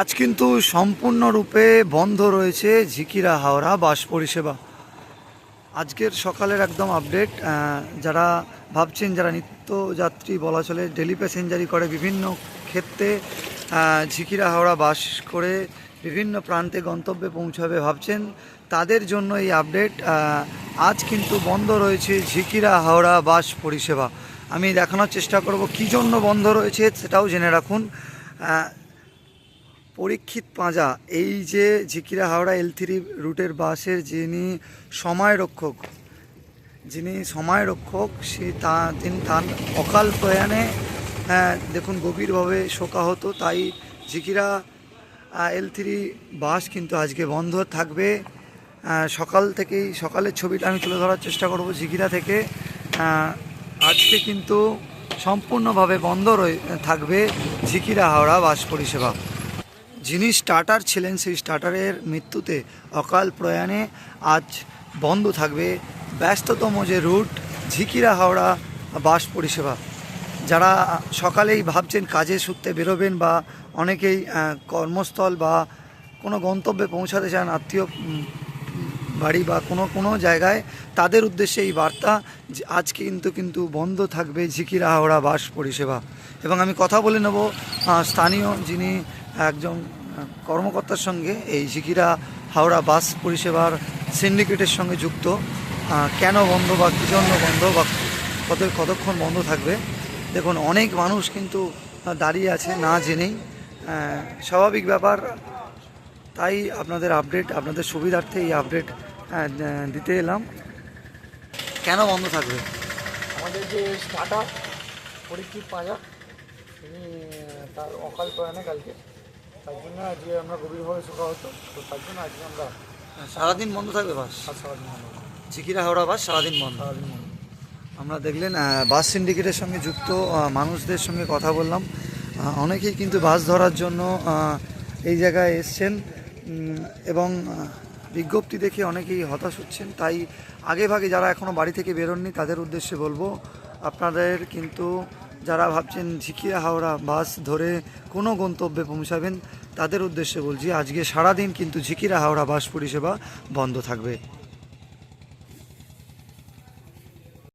আজ কিন্তু সম্পূর্ণরূপে বন্ধ রয়েছে ঝিকিরা হাওড়া বাস পরিষেবা। আজকের সকালের একদম আপডেট যারা ভাবছেন যারা নিত্যযাত্রী বলা চলে ডেলি প্যাসেঞ্জারি করে বিভিন্ন ক্ষেত্রে ঝিকিরা হাওড়া বাস করে বিভিন্ন প্রান্তে গন্তব্যে পৌঁছাবে ভাবছেন, তাদের জন্য এই আপডেট আজ কিন্তু বন্ধ রয়েছে ঝিকিরা হাওড়া বাস পরিষেবা। আমি দেখানোর চেষ্টা করব কী জন্য বন্ধ রয়েছে সেটাও জেনে রাখুন। পরীক্ষিত পাঁজা এই যে ঝিকিরা হাওড়া এল থ্রি রুটের বাসের যিনি সময় রক্ষক যিনি সময় রক্ষক সে তা তিনি তার অকাল প্রয়াণে আহ, দেখুন গভীরভাবে শোকাহত। তাই ঝিকিরা এল থ্রি বাস কিন্তু আজকে বন্ধ থাকবে। সকাল থেকেই সকালের ছবিটা আমি তুলে ধরার চেষ্টা করব ঝিকিরা থেকে। আজকে কিন্তু সম্পূর্ণভাবে বন্ধ রয়ে থাকবে ঝিকিরা হাওড়া বাস পরিষেবা। যিনি স্টার্টার ছিলেন, সেই স্টার্টারের মৃত্যুতে অকাল প্রয়াণে আজ বন্ধ থাকবে ব্যস্ততম যে রুট ঝিকিরা হাওড়া বাস পরিষেবা। যারা সকালেই ভাবছেন কাজে সূত্রে বেরোবেন বা অনেকেই কর্মস্থল বা কোনো গন্তব্যে পৌঁছাতে চান, আত্মীয় বাড়ি বা কোনো কোনো জায়গায়, তাদের উদ্দেশ্যে এই বার্তা যে আজকে কিন্তু কিন্তু বন্ধ থাকবে ঝিকিরা হাওড়া বাস পরিষেবা। এবং আমি কথা বলে নেব স্থানীয় যিনি একজন কর্মকর্তার সঙ্গে এই ঝিকিরা হাওড়া বাস পরিষেবার সিন্ডিকেটের সঙ্গে যুক্ত। কেন বন্ধ বা কী জন্য বন্ধ বা কত কতক্ষণ বন্ধ থাকবে? দেখুন, অনেক মানুষ কিন্তু দাঁড়িয়ে আছে, না জেনেই। স্বাভাবিক ব্যাপার, তাই আপনাদের আপডেট আপনাদের সুবিধার্থে এই আপডেট দিতে এলাম। কেন বন্ধ থাকবে? আমাদের যে স্টার্টার পরীক্ষিত পাঁজা তার অকাল প্রয়াণে কালকে তার জন্য আজকে আমরা গভীরভাবে শোকা হতো। তো তার জন্য আজকে আমরা সারাদিন বন্ধ থাকবে বাস? সারাদিন বন্ধ। চিকিরা হাওড়া বাস সারাদিন বন্ধ? সারাদিন বন্ধ। আমরা দেখলেন বাস সিন্ডিকেটের সঙ্গে যুক্ত মানুষদের সঙ্গে কথা বললাম। অনেকেই কিন্তু বাস ধরার জন্য এই জায়গায় এসছেন এবং বিজ্ঞপ্তি দেখে অনেকেই হতাশ হচ্ছেন। তাই আগে ভাগে যারা এখনও বাড়ি থেকে বেরোননি তাদের উদ্দেশ্যে বলব আপনাদের কিন্তু যারা ভাবছেন ঝিকিয়া হাওড়া বাস ধরে কোনো গন্তব্যে পৌঁছাবেন, তাদের উদ্দেশ্যে বলছি, আজকে সারাদিন কিন্তু ঝিকিরা হাওড়া বাস পরিষেবা বন্ধ থাকবে।